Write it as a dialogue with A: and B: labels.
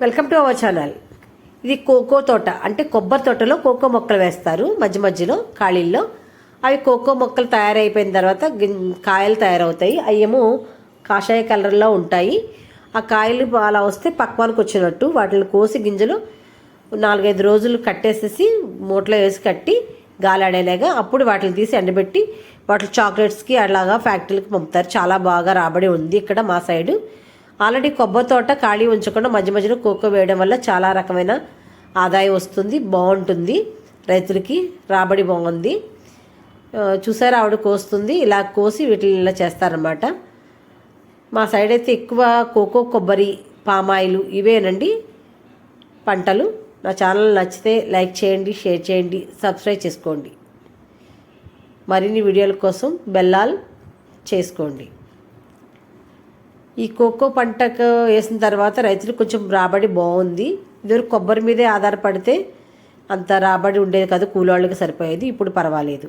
A: Welcome to our channel. ఇది cocoa తోట అంటే కొబ్బరి తోటలో కోకో మొక్కలు వేస్తారు. మధ్య మధ్యలో ఖాళీల్లో. అవి కోకో మొక్కలు తయారైపోయిన తర్వాత కాయలు తయారవుతాయి. అయ్యేమో కాషాయ కలర్లో ఉంటాయి. ఆ కాయలు అలా వస్తే పక్వానికి వచ్చినట్టు వాటిని కోసి గింజలు నాలుగైదు రోజులు కట్టేసేసి మూటలో వేసి కట్టి గాలాడేలాగా అప్పుడు వాటిని తీసి ఎండబెట్టి వాటి చాక్లెట్స్కి అలాగా ఫ్యాక్టరీలకు పంపుతారు. చాలా బాగా రాబడి ఉంది ఇక్కడ మా సైడు. ఆల్రెడీ కొబ్బరి తోట ఖాళీ ఉంచకుండా మధ్య మధ్యలో కోకో వేయడం వల్ల చాలా రకమైన ఆదాయం వస్తుంది బాగుంటుంది. రైతులకి రాబడి బాగుంది. చూసారా ఆవిడ కోస్తుంది? ఇలా కోసి వీటిని ఇలా చేస్తారన్నమాట. మా సైడ్ అయితే ఎక్కువ కోకో కొబ్బరి పామాయిల్ ఇవేనండి పంటలు. నా ఛానల్ నచ్చితే లైక్ చేయండి షేర్ చేయండి సబ్స్క్రైబ్ చేసుకోండి. మరిన్ని వీడియోల కోసం బెల్లాల్ చేసుకోండి. ఈ కోకో పంటకు వేసిన తర్వాత రైతులు కొంచెం రాబడి బాగుంది. ఇదివరకు కొబ్బరి మీదే ఆధారపడితే అంత రాబడి ఉండేది కాదు కూలోళ్ళకి సరిపోయేది ఇప్పుడు పర్వాలేదు.